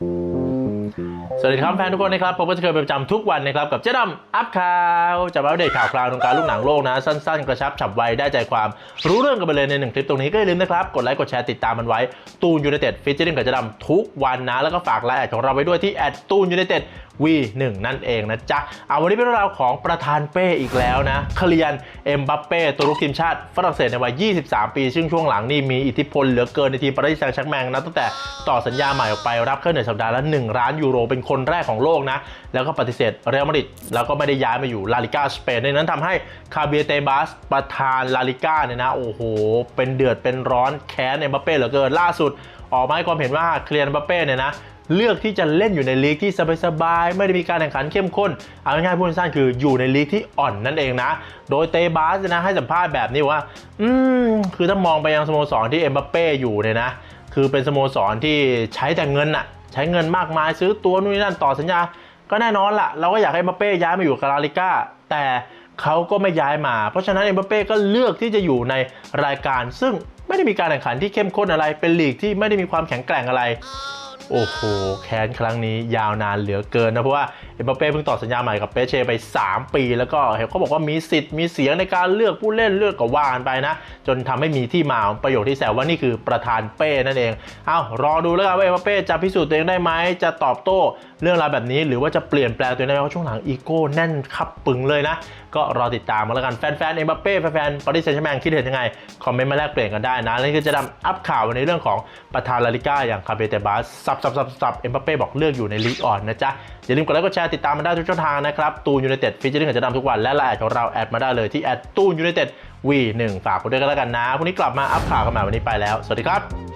Thank you สวัสดีครับแฟนทุกคนนะครับผมก็จะเคยเป็นประจำทุกวันนะครับกับเจ๊ดำอัพข่าวจะมาอัปเดตข่าวคราววงการลูกหนังโลกนะ สั้นๆ กระชับฉับไวได้ใจความรู้เรื่องกันไปเลยในหนึ่งคลิปตรงนี้ก็อย่าลืมนะครับ กดไลค์กดแชร์ติดตามมันไว้ ตูนยูไนเต็ดฟิชเจอริงกับเจ๊ดำทุกวันนะ แล้วก็ฝากไลน์แอดของเราไว้ด้วยที่แอดตูนยูไนเต็ด V1 นั่นเองนะจ๊ะ เอาวันนี้เป็นเรื่องราวของประธานเป้อีกแล้วนะคลียน เอ็มบัปเป้ ตัวลูกทีมชาติฝรั่งเศสในวัย 23 ปี ซึ่งช่วงหลังนี่มีอิทธิพลเหลือเกินในทีมปารีสแซงต์แชร์แมงนะตั้งแต่ต่อสัญญาใหม่ออกไปรับค่าเหนือสัปดาห์ละ 1 ล้านยูโรเป็นคนแรกของโลกนะ แล้วก็ปฏิเสธเรอัลมาดริดแล้วก็ไม่ได้ย้ายมาอยู่ลาลิกาสเปนในนั้นทำให้คาเบียเตบัสประธานลาลิกาเนี่ยนะโอ้โห เป็นเดือดเป็นร้อนแค้นเอ็มบัปเป้เหลือเกินล่าสุด ออกมาให้ความเห็นว่าเคลียร์เอ็มบัปเป้เนี่ยนะเลือกที่จะเล่นอยู่ในลีกที่สบายๆ ไม่ได้มีการแข่งขันเข้มข้น เอาง่ายๆพูดสั้นคืออยู่ในลีกที่อ่อนนั่นเองนะ โดยเตบาสนะให้สัมภาษณ์แบบนี้ว่า อืม คือถ้ามองไปยังสโมสรที่เอ็มบัปเป้อยู่เนี่ยนะ คือเป็นสโมสรที่ใช้แต่เงินอะ ใช้เงินมากมายซื้อตัวนู่นนี่นั่นต่อสัญญา ก็แน่นอนละเราก็อยากให้มบเป้ย้ายมาอยู่กับลาลิก้าแต่เขาก็ไม่ย้ายมา เพราะฉะนั้นเอ็มบัปเป้ก็เลือกที่จะอยู่ในรายการ ซึ่งไม่ได้มีการแข่งขันที่เข้มข้นอะไร เป็นลีกที่ไม่ได้มีความแข็งแกร่งอะไร โอ้โห แค้นครั้งนี้ยาวนานเหลือเกินนะ เพราะว่า เอ็มบัปเป้เพิ่งต่อสัญญาใหม่กับเปเช่ไป 3 ปี แล้วก็เห็นเขาบอกว่ามีสิทธิ์มีเสียงในการเลือกผู้เล่นเลือกก็ว่ากันไปนะ จนทำให้มีที่มาของประโยคที่แซวว่านี่คือประธานเป้นั่นเองเอารอดูแล้วกันว่าเอ็มบัปเป้จะพิสูจน์ตัวเองได้ไหมจะตอบโต้เรื่องราวแบบนี้ หรือว่าจะเปลี่ยนแปลงตัวเองได้ไหมเพราะช่วงหลังอีโก้แน่นขับปึงเลยนะ ก็รอติดตามกันแล้วกันแฟนๆเอ็มบัปเป้แฟนๆปารีสแซงต์แชแมงคิดเห็นยังไงคอมเมนต์มาแลกเปลี่ยนกันได้นะแล้วนี่ก็จะนำอัปข่าวในเรื่องของประธานลาลิก้าอย่างคาเบเตบาสซับซับซับซับเอ็มบัปเป้บอกเลือกอยู่ในลีกอ่อนนะจ๊ะอย่าลืมกดไลค์กดแชร์ติดตามมาได้ทุกช่องทางนะครับตูนยูไนเต็ดฟิชเชอร์กับจะนำทุกวันและไลน์ของเราแอดมาได้เลยที่แอดตูนยูไนเต็ดวีหนึ่งฝากกันด้วยกันแล้วกันนะพรุ่งนี้กลับมาอัปข่าวกันใหม่วันนี้ไปแล้ว สวัสดีครับ